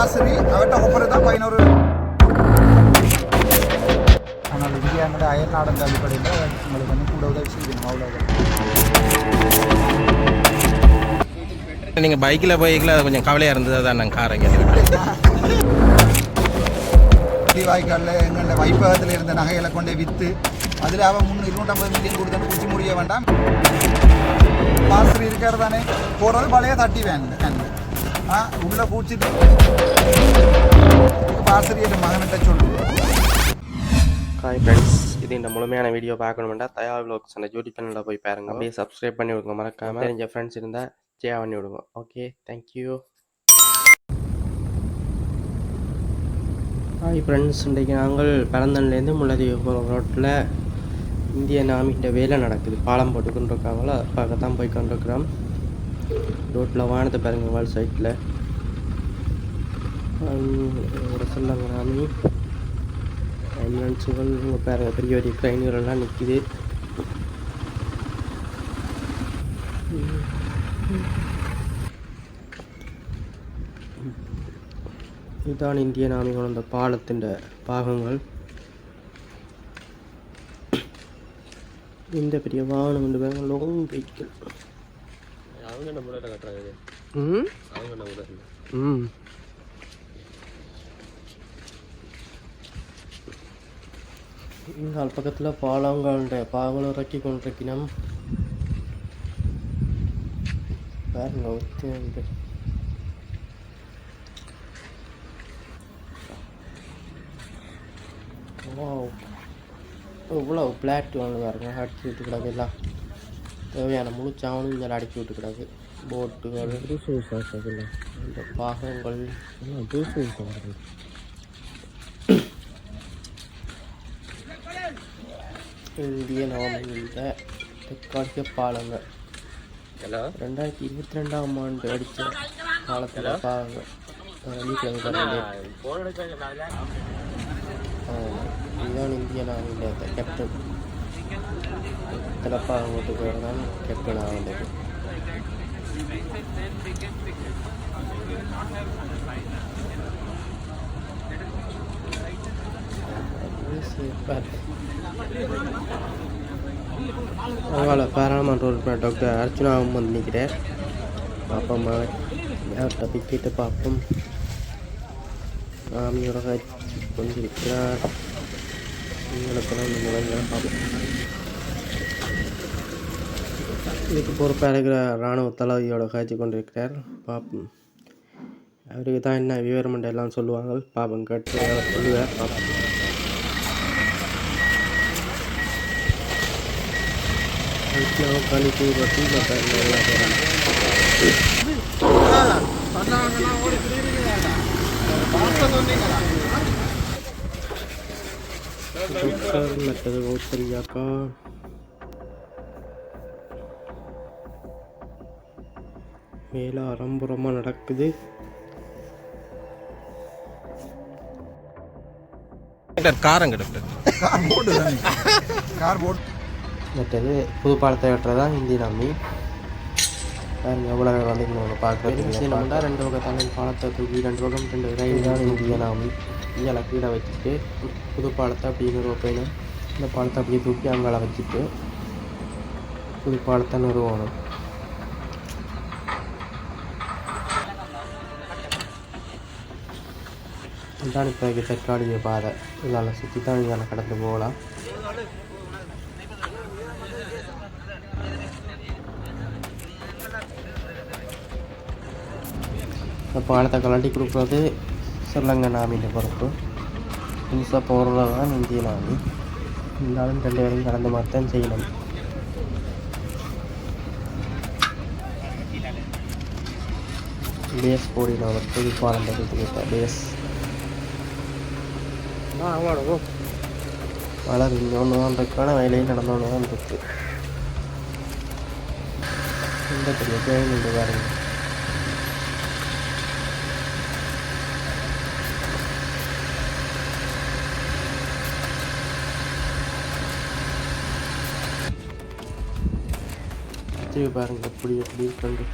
அவர்கிட்ட ஒப்பரை தான் பதினோரு. ஆனால் இந்தியாவோட அயல் நாடக அடிப்படையில் உங்களுக்கு வந்து கூட உதவி செய்யணும் அவ்வளோதான் நீங்கள் பைக்கில் போய்க்கல அது கொஞ்சம் கவலையாக இருந்தது அதான் நாங்கள் காரை வாய்க்காலில் எங்களோட வைப்பகத்தில் இருந்த நகைகளை கொண்டு விற்று அதில் அவன் முன்னூறு இருநூற்றம்பது மில்லியன் கொடுத்து குச்சி முடிய வேண்டாம். பாசரி இருக்கிறது தானே போகிறது பழைய தட்டி வேன். ஆ உள்ள பூச்சிட்டு பாசரியோட மகன்கிட்ட சொல்லு ஹாய் ஃப்ரெண்ட்ஸ் இது இந்த முழுமையான வீடியோ பார்க்கணுமெண்டா தயா வ்ளாக்ஸ் அந்த யூடியூப் சேனலில் போய் பாருங்க அப்படியே சப்ஸ்கிரைப் பண்ணி விடுங்க மறக்காம தெரிஞ்ச ஃப்ரெண்ட்ஸ் இருந்தால் ஷேர் பண்ணி விடுங்க ஓகே தேங்க்யூ ஹாய் ஃப்ரெண்ட்ஸ் இன்றைக்கு நாங்கள் பரந்தன்லேருந்து முள்ளதி ரோட்டில் இந்திய நாமிகிட்ட வேலை நடக்குது பாலம் போட்டு கொண்டிருக்காங்களோ அதை பார்க்க தான் போய் கொண்டிருக்கிறோம் ரோட்டில் வானத்தை பாருங்க வால் சைட்டில். ஒரு சொல்லுங்க ஆம்புலன்ஸுகள் இங்கே பாருங்கள் பெரிய பெரிய ட்ரெயின்கள் எல்லாம் நிற்கிது இதுதான் இந்திய நாமிகள் கொண்ட பாலத்தின் பாகங்கள். இந்த பெரிய வாகனம் கொண்டு பாருங்க லோங் வெஹிக்கிள் அவங்க ஊரில் கட்டுறாங்க? ம்? அவங்க நம்ம ஊரில் ம். இங்கால் பக்கத்தில் பாலங்களுடைய பாகங்கள் இறக்கி கொண்டிருக்கணும் பாருங்க ஒத்து வந்து. இவ்வளோ பிளாட் ஒன்று பாருங்க அடிச்சு விட்டு கிடக்கு எல்லாம். தேவையான முழு சாவணும் இங்கே அடிச்சு விட்டு கிடக்கு போட்டுகள் இந்த பாகங்கள். இந்திய நவமியில் தற்காலிக பாலங்கள். ரெண்டாயிரத்தி இருபத்தி ரெண்டாம் ஆண்டு அடித்த காலத்தில் பாகங்கள். இதுதான் இந்திய நாவின் கேப்டன் இத்தனை பாகம் போட்டு பேர் தான் கேப்டன் ஆகின்றது அதனால் பாராளுமன்ற உறுப்பினர் டாக்டர் அர்ச்சுனாவும் வந்து நிற்கிறார் பார்ப்போம் யார்கிட்ட போய் கேட்டு பார்ப்போம் மாமியோட காட்சி கொண்டிருக்கிறார் உங்களுக்கெல்லாம் இந்த முறைகளை பார்ப்போம் இதுக்கு பொறுப்பாக இருக்கிற இராணுவ தளபதியோட காய்ச்சி கொண்டிருக்கிறார். பார்ப்போம் அவருக்கு தான் என்ன விவரமெண்ட் எல்லாம் சொல்லுவாங்க. பாப்போம் கேட்டு அவர் சொல்லுவார். பார்ப்போம் கழித்து பற்றி மற்றது சரியாக்கா வேலை அரம்புறமாக நடக்குது. காரங்க மற்றது புது பாலத்தை வெட்டுறதான் ஹிந்தி நாமி பாருங்க எவ்வளோ வந்து பார்க்குறது ரெண்டு பக்கத்தான பாலத்தை தூக்கி ரெண்டு பக்கம் ரெண்டு ரயில் தான் இந்திய நாமி இங்கே கீழே வச்சுட்டு புது பாலத்தை அப்படி நிறுவப்பேன் இந்த பாலத்தை அப்படியே தூக்கி அங்கால வச்சுட்டு புது பாலத்தை நிறுவனம் இதான் இப்போ தற்காலிக பாதை. இதால் சுற்றி தான் இதால் கடந்து போகலாம். இந்த பாலத்தை கலட்டி கொடுக்குறது ஸ்ரீலங்கா நாமின்ற பொறுப்பு. புதுசாக போகிறது தான் இந்திய நாமி. இருந்தாலும் ரெண்டு பேரும் கலந்து மாத்தான் செய்யணும் பேஸ் போடின ஒரு புது பாலம் பேஸ் வளர் இன்னொன்று ஒன்று தான் இருக்கான வேலையும் நடந்தோன்னு தான் இருக்கு இந்த பெரிய பேர் இந்த பாருங்க. திரும்பி பாருங்க எப்படி எப்படி இருக்கு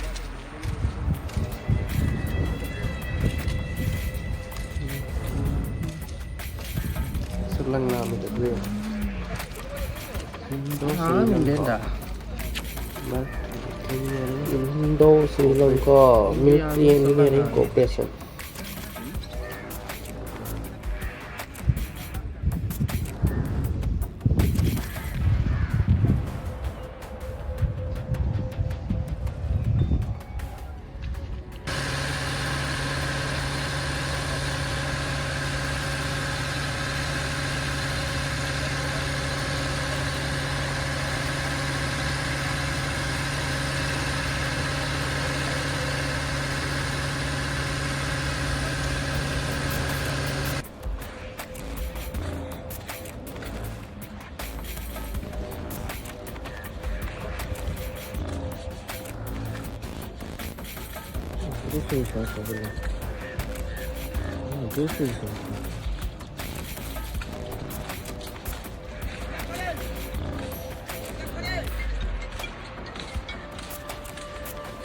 lần nào mình được rượu Hindô mình đến đã Hindô Sri Lanka Museum Engineering Corporation Indo இல்லைண்டா Indo Sri Lanka military engineering cooperation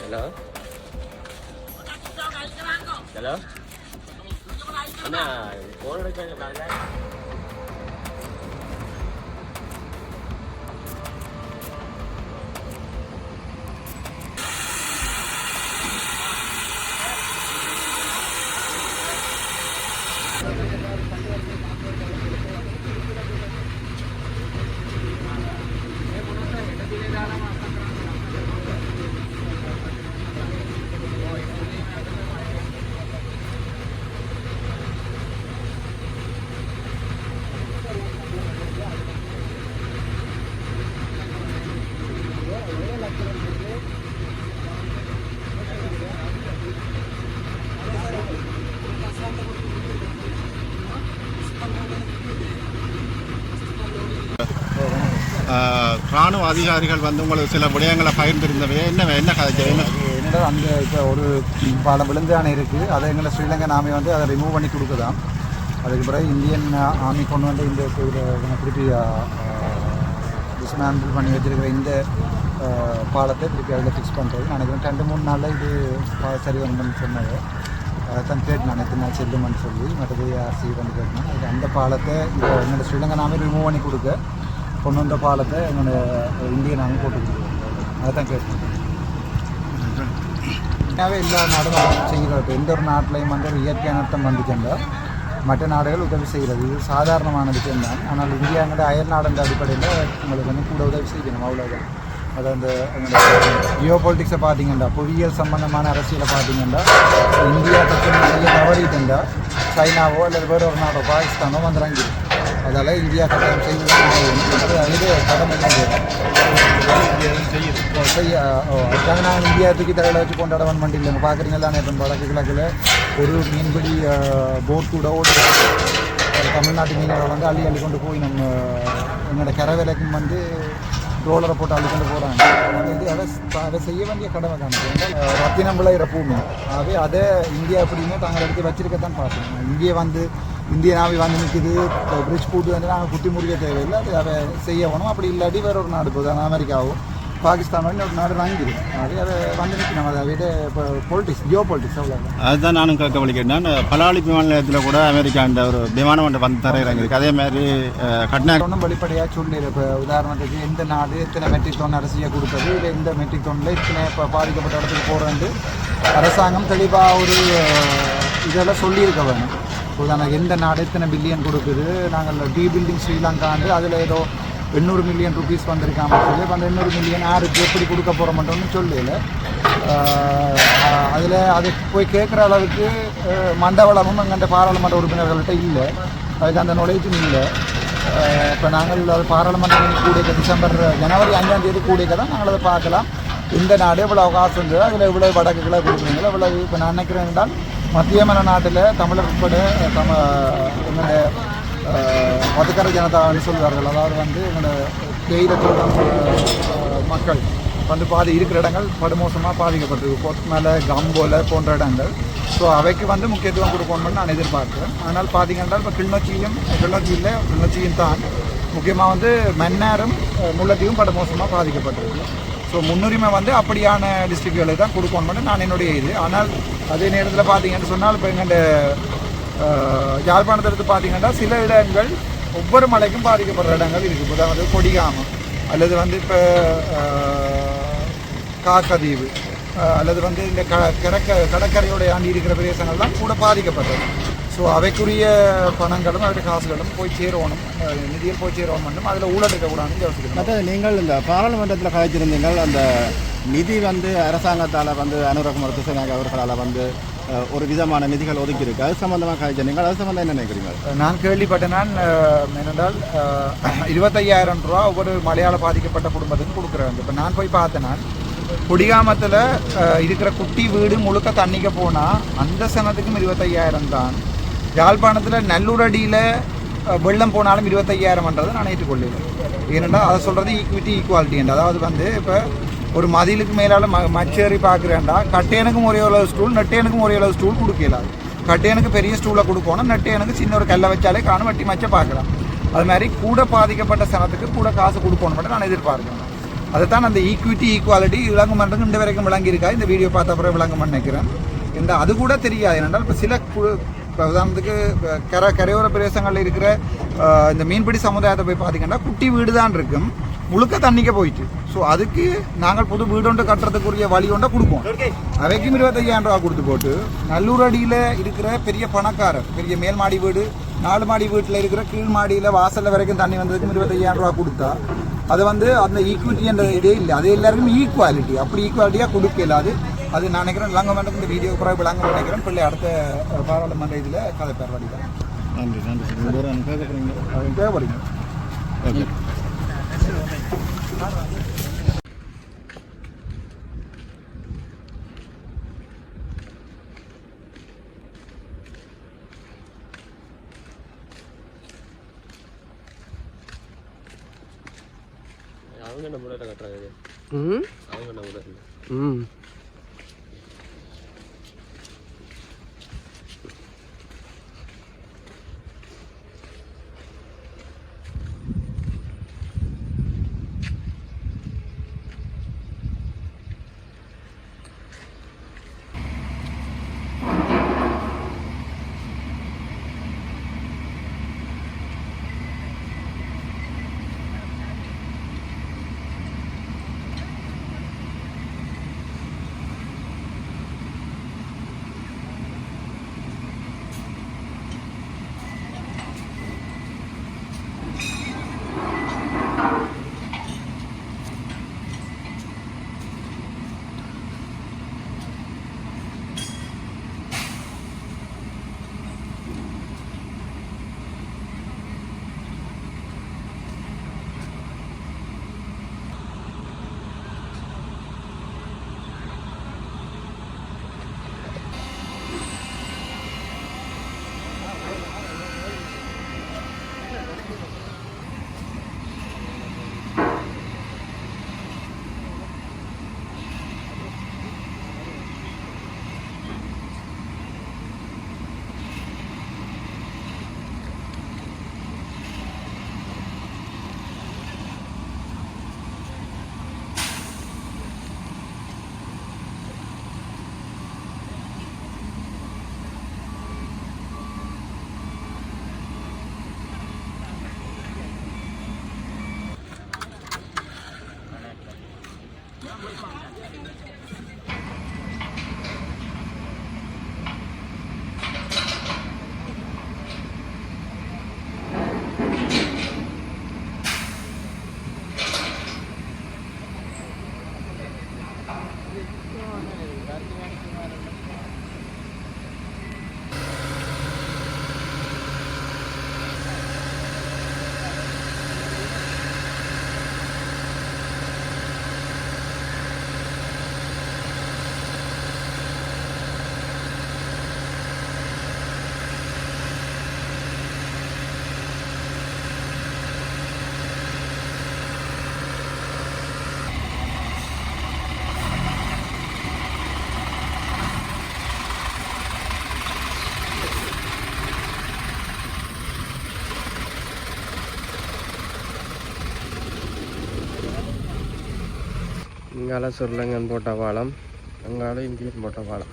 hello hello அண்ணா ஃபோன் எடுக்க ஆஹ், ராணுவ அதிகாரிகள் வந்து உங்களுக்கு சில விடயங்களை பகிர்ந்திருந்தவை. என்ன என்ன கதை என்ன? என்னடா அந்த இப்போ ஒரு பல விழுந்தானே இருக்குது அதை எங்களை ஸ்ரீலங்கா நாமே வந்து அதை ரிமூவ் பண்ணி கொடுக்குதான் அதுக்கு பிறகு இந்தியன் ஆர்மி கொண்டு வந்து இந்த திருப்பி டிஸ்மேண்டில் பண்ணி வச்சிருக்கிற இந்த பாலத்தை திருப்பி அதில் ஃபிக்ஸ் பண்ணுறது நினைக்கிறேன் ரெண்டு மூணு நாளில் இது பா- சரி வரும்னு சொன்னாங்க. அதான் கேட்டு நான் எத்தனை நாள் செல்லுமான்னு சொல்லி மற்றபடி ஆர்சி வந்து கேட்டேன் அது அந்த பாலத்தை இப்போ என்னோடய ஸ்ரீலங்கா நாமே ரிமூவ் பண்ணி கொடுக்க கொண்டு வந்த பாலத்தை என்னோடய இந்திய நாமே போட்டு கொடுக்குறோம் தான் கேட்டேன். எல்லா நாடும் செய்கிறது இப்போ எந்த ஒரு நாட்டிலையும் வந்து ஒரு இயற்கை அனர்த்தம் வந்துச்சுன்னா மற்ற நாடுகள் உதவி செய்கிறது இது சாதாரணமான விஷயம் தான் ஆனால் இந்தியாங்கிற அயல் நாடுன்ற அடிப்படையில் உங்களுக்கு வந்து கூட உதவி செய்யணும். அவ்வளோதான் அது அந்த ஜியோ பொலிட்டிக்ஸை பார்த்தீங்கன்னா புவியியல் சம்பந்தமான அரசியலை பார்த்தீங்கன்னா இந்தியா பிரச்சனை செய்ய தவறிட்டுண்டா சைனாவோ அல்லது வேற ஒரு நாடோ பாகிஸ்தானோ வந்துடுறாங்க அதால் இந்தியா கட்டாயம் செய்து தான் அது கடமை செய்ய அதுக்காக நான் இந்தியா தூக்கி தலையில் வச்சு கொண்டாட வன் இல்லைங்க பார்க்குறீங்களா நேற்று வடக்கு கிழக்கில் ஒரு மீன்பிடி போட் கூட ஓடி தமிழ்நாட்டு மீனவர்கள் வந்து அள்ளி அள்ளி கொண்டு போய் நம்ம என்னோடய கரை விலைக்கும் வந்து ரோலரை போட்டு அள்ளி போகிறாங்க வந்து அதை அதை செய்ய வேண்டிய கடமை தான். ரத்தினம் விளையிற பூமி ஆகவே அதை இந்தியா எப்படியுமே தாங்கள் எடுத்து வச்சிருக்கத்தான் பார்க்கணும். இந்தியா வந்து இந்திய நாவி வந்து நிற்கிது பிரிட்ஜ் போட்டு வந்து நாங்கள் குட்டி முடிய தேவையில்லை. அது அதை செய்ய வேணும். அப்படி இல்லாட்டி வேற ஒரு நாடு போகுது. அமெரிக்காவோ பாகிஸ்தானோ இன்னொரு நாடு வாங்கிடும் அது அதை வந்து நிற்கணும் அதை விட இப்போ பொலிட்டிக்ஸ் ஜியோ பொலிட்டிக்ஸ் அவ்வளோதான் அதுதான் நானும் கேட்க வலிக்கிறேன் பலாளி விமான நிலையத்தில் கூட அமெரிக்காண்ட ஒரு விமானம் ஒன்று வந்து தரையிறங்கிருக்கு அதே மாதிரி கட்னா ஒன்றும் வெளிப்படையாக சொல்லி இப்போ உதாரணத்துக்கு எந்த நாடு எத்தனை மெட்ரிக் டோன் அரிசியை கொடுத்தது இல்லை இந்த மெட்ரிக் டோனில் இத்தனை இப்போ பாதிக்கப்பட்ட இடத்துக்கு போகிறது அரசாங்கம் தெளிவாக ஒரு இதெல்லாம் சொல்லியிருக்க வேணும் உதாரணம் எந்த நாடு எத்தனை பில்லியன் கொடுக்குது நாங்கள் டி பில்டிங் ஸ்ரீலங்காண்டு அதில் ஏதோ எண்ணூறு மில்லியன் ருபீஸ் வந்திருக்காம சொல்லி. இப்போ அந்த எண்ணூறு மில்லியன் யாருக்கு எப்படி கொடுக்க போகிற மட்டும்னு சொல்லல அதில் அது போய் கேட்குற அளவுக்கு அஹ், மண்டவளமும் எங்கள்கிட்ட பாராளுமன்ற உறுப்பினர்கள்ட்ட இல்லை. அதுக்கு அந்த நுழைச்சும் இல்லை. இப்போ நாங்கள் அது பாராளுமன்றம் கூடிய டிசம்பர் ஜனவரி அஞ்சாம் தேதி கூடிய தான் நாங்கள் அதை பார்க்கலாம். இந்த நாடு இவ்வளோ அவகாசம் இருந்தது அதில் இவ்வளோ வடக்குகளை கொடுக்குறீங்களோ இவ்வளோ இப்போ நான் நினைக்கிறேன் என்றால் மத்திய மன நாட்டில் தமிழர் உட்பட தம எங்களுடைய மதுக்கரை ஜனதான்னு சொல்லுவார்கள். அதாவது வந்து எங்களோட தேயிலை தோட்டம் மக்கள் வந்து பாதி இருக்கிற இடங்கள் படுமோசமாக பாதிக்கப்பட்டிருக்கு. கொத்மலை கம்போல போன்ற இடங்கள். ஸோ அவைக்கு வந்து முக்கியத்துவம் கொடுக்கணும்னு நான் எதிர்பார்க்கிறேன். ஆனால் பார்த்தீங்கன்னா இப்போ கிளிநொச்சியும் கிளிநொச்சி இல்லை கிளிநொச்சியும் தான் முக்கியமாக வந்து மன்னாரும் முல்லத்தையும் படுமோசமாக பாதிக்கப்பட்டிருக்கு. ஸோ முன்னுரிமை வந்து அப்படியான டிஸ்ட்ரிக்ட்களை தான் கொடுக்கணும்னு நான் என்னுடைய இது. ஆனால் அதே நேரத்தில் பார்த்தீங்கன்னு சொன்னால் இப்போ எங்கள் யாழ்ப்பாணத்தை எடுத்து பார்த்தீங்கன்னா சில இடங்கள் ஒவ்வொரு மலைக்கும் பாதிக்கப்படுற இடங்கள் இருக்குது அதாவது கொடிகாமம் அல்லது வந்து இப்போ காக்கதீவு அல்லது வந்து இந்த க கடற்க கடற்கரையோடைய ஆண்டி இருக்கிற பிரதேசங்கள்லாம் கூட பாதிக்கப்பட்டது. ஸோ அவைக்குரிய பணங்களும் அவருடைய காசுகளும் போய் சேரணும் நிதியில் போய் சேரணும் மட்டும் அதில் ஊழல் இருக்கக்கூடாதுன்னு யோசிக்கணும். மற்றது நீங்கள் இந்த பாராளுமன்றத்தில் கதைச்சிருந்தீங்கள் அந்த நிதி வந்து அரசாங்கத்தால் வந்து அனுரகுமார் திசைநாயக் அவர்களால் வந்து ஒரு விதமான நிதிகள் ஒதுக்கி இருக்கு அது சம்பந்தமாக நீங்கள் அது சம்பந்தம் என்ன நினைக்கிறீங்க நான் கேள்விப்பட்டேன் நான் என்னென்றால் இருபத்தையாயிரம் ரூபா ஒவ்வொரு மலையாள பாதிக்கப்பட்ட குடும்பத்துக்கு கொடுக்குறாங்க. இப்போ நான் போய் பார்த்தேன் நான். இருக்கிற குட்டி வீடு முழுக்க தண்ணிக்க போனால் அந்த சனத்துக்கும் இருபத்தையாயிரம் தான். யாழ்ப்பாணத்தில் நல்லூரடியில் வெள்ளம் போனாலும் இருபத்தையாயிரம்ன்றது நான் ஏற்றுக்கொள்ளேன் ஏனென்றால் அதை சொல்கிறது ஈக்விட்டி ஈக்குவாலிட்டி அதாவது வந்து இப்போ ஒரு மதிலுக்கு மேலால் ம மச்சேறி பார்க்குறேன்டா. கட்டையனுக்கும் ஒரே அளவு ஸ்டூல் நெட்டையனுக்கும் ஒரே அளவு ஸ்டூல் கொடுக்கல கட்டையனுக்கு பெரிய ஸ்டூலை கொடுக்கணும் நெட்டையனுக்கு சின்ன ஒரு கல்லை வச்சாலே காணும் வட்டி மச்ச பார்க்கலாம். அது மாதிரி கூட பாதிக்கப்பட்ட சனத்துக்கு கூட காசு கொடுக்கணும் மட்டும் நான் எதிர்பார்க்கிறேன். அதுதான் அந்த ஈக்விட்டி ஈக்குவாலிட்டி விளங்கும் பண்ணுறது இந்த வரைக்கும் விளங்கியிருக்கா. இந்த வீடியோ பார்த்த அப்புறம் விளங்கும் நினைக்கிறேன். இந்த அது கூட தெரியாது. ஏனென்றால் இப்போ சில குழு இப்போ உதாரணத்துக்கு கரை கரையோர பிரதேசங்களில் இருக்கிற இந்த மீன்பிடி சமுதாயத்தை போய் பார்த்தீங்கன்னா குட்டி வீடு தான் இருக்கும். முழுக்க தண்ணிக்க போயிட்டு. ஸோ அதுக்கு நாங்கள் புது வீடு ஒன்று கட்டுறதுக்குரிய வழி ஒன்றை கொடுப்போம். அவைக்கும் இருபத்தையாயிரம் ரூபா கொடுத்து போட்டு நல்லூர் அடியில் இருக்கிற பெரிய பணக்காரர் பெரிய மேல் மாடி வீடு நாலு மாடி வீட்டில் இருக்கிற கீழ் மாடியில் வாசலில் வரைக்கும் தண்ணி வந்ததுக்கும் இருபத்தையாயிரம் ரூபா கொடுத்தா அது வந்து அந்த ஈக்விட்டி என்ற இதே இல்லை. அது எல்லாருக்கும் ஈக்குவாலிட்டி அப்படி ஈக்குவாலிட்டியாக கொடுக்கல. அது அது நான் நினைக்கிறேன் விளங்க வேண்டும் இந்த வீடியோ பிறகு விளங்க நினைக்கிறேன் பிள்ளை அடுத்த பாராளுமன்ற இதில் கதை பேர் வடிதான். நன்றி நன்றி தேவைப்படுங்க ஓகே. அவங்க என்ன முறையில் கட்டுறாங்க? ம்? அவங்க என்ன இங்கால சுருளங்கன் போட்ட பாலம் அங்கால இந்தியன் போட்ட பாலம்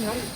não.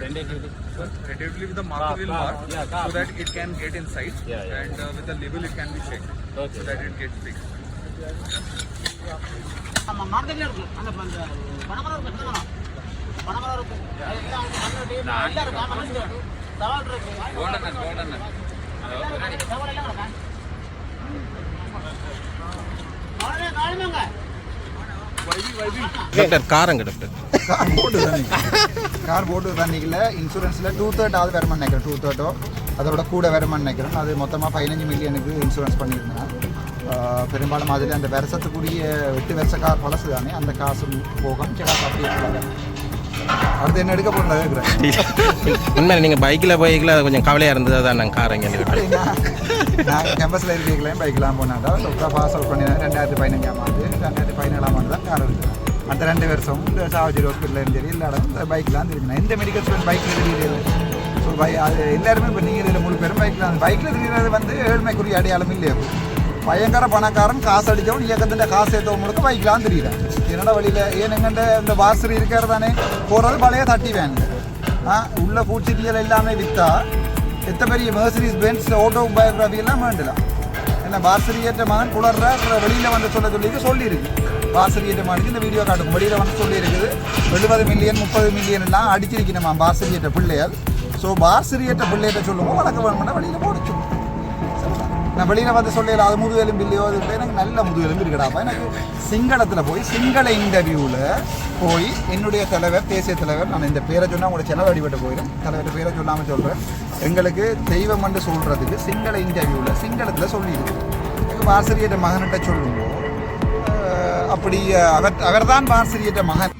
Tentatively with the marker will mark so that it can get inside and uh, with the label it can be checked so that it gets fixed. Doctor காரங்க டாக்டர் கார் போட்டு car போட்டு தண்ணிக்கல இன்சூரன்ஸில் two third ஆகுது வருமானு நினைக்கிறேன் two தேர்ட்டோ அதோட கூட வருமானு நினைக்கிறேன். அது மொத்தமாக பதினஞ்சு மில்லியனுக்கு இன்சூரன்ஸ் பண்ணியிருந்தேன். பெரும்பாலும் அதில் அந்த வருஷத்துக்குரிய எட்டு வருஷ கார் பழசு தானே அந்த காசு போக காசு அப்படியே. அடுத்து என்ன எடுக்க இருக்கிறேன் உண்மையில நீங்கள் பைக்கில் போய்க்கல அது கொஞ்சம் கவலையாக இருந்தது தான் நான் காரங்க நான் கேம்பஸில் இருக்கீங்களேன் பைக்கெலாம் போனாக்கா சொக்கா பாஸ் அவுட் பண்ணினேன் ரெண்டாயிரத்தி பதினஞ்சாம் ஆண்டு ரெண்டாயிரத்தி பதினேழாம் ஆண்டு தான் கார் எடுக்கிறேன் அந்த ரெண்டு வருஷம் இந்த சாவஜி ஹாஸ்பிட்டலும் சரி இல்லை இந்த பைக்லாம் தெரியும் எந்த மெடிக்கல் ஸ்டூடெண்ட் பைக்கில் தெரியுது ஸோ பை அது எல்லாருமே இப்போ நீங்கள் இதில் முழு பேரும் பைக்கில் அந்த பைக்கில் இருக்கிறது வந்து ஏழ்மைக்குரிய அடையாளம் இல்லையா? பயங்கர பணக்காரன் காசு அடித்தவன் இயக்கத்தின் காசு ஏற்றவன் முழுக்க பைக்கெலாம் தெரியுறேன் என்னடா வழியில்? ஏன் எங்கள்கிட்ட இந்த வாசரி இருக்கிறதானே? போகிறது பழைய தட்டி வேன் ஆ, உள்ள பூச்சிட்டியல் எல்லாமே விற்றா எத்த பெரிய மெர்சரிஸ் பென்ஸ் ஆட்டோ பயோகிராஃபி எல்லாம் வேண்டலாம். ஏன்னா பாசரியற்ற மகன் குளர்ற வெளியில் வந்து சொல்ல சொல்லி சொல்லியிருக்கு. பாசரியற்ற மகனுக்கு இந்த வீடியோ காட்டும் வெளியில் வந்து சொல்லியிருக்குது. எழுபது மில்லியன் முப்பது மில்லியன் எல்லாம் அடிச்சிருக்கணுமா பாசரியற்ற பிள்ளையால் ஸோ பாசரியற்ற பிள்ளைகிட்ட சொல்லுவோம் வழக்கு வேணும்னா வெளியில் போடச்சு நான் வெளியில் வந்து சொல்லல அது முதுகெலும்பு இல்லையோ அது எனக்கு நல்ல முதுகெலும்பு இருக்கடாப்பா எனக்கு சிங்களத்தில் போய் சிங்கள இன்டர்வியூவில் போய் என்னுடைய தலைவர் தேசிய தலைவர் நான் இந்த பேரை சொன்னால் உங்களோட செலவு அடிபட்டு போயிடும். தலைவர் பேரை சொல்லாமல் சொல்கிறேன் எங்களுக்கு தெய்வம் என்று சொல்கிறதுக்கு சிங்கள இன்டர்வியூவில் சிங்களத்தில் சொல்லியிருக்கு. எங்கள் ஆசிரியர் மகன்கிட்ட சொல்லும்போது அப்படி அவர் அவர்தான் ஆசிரியர் மகன்.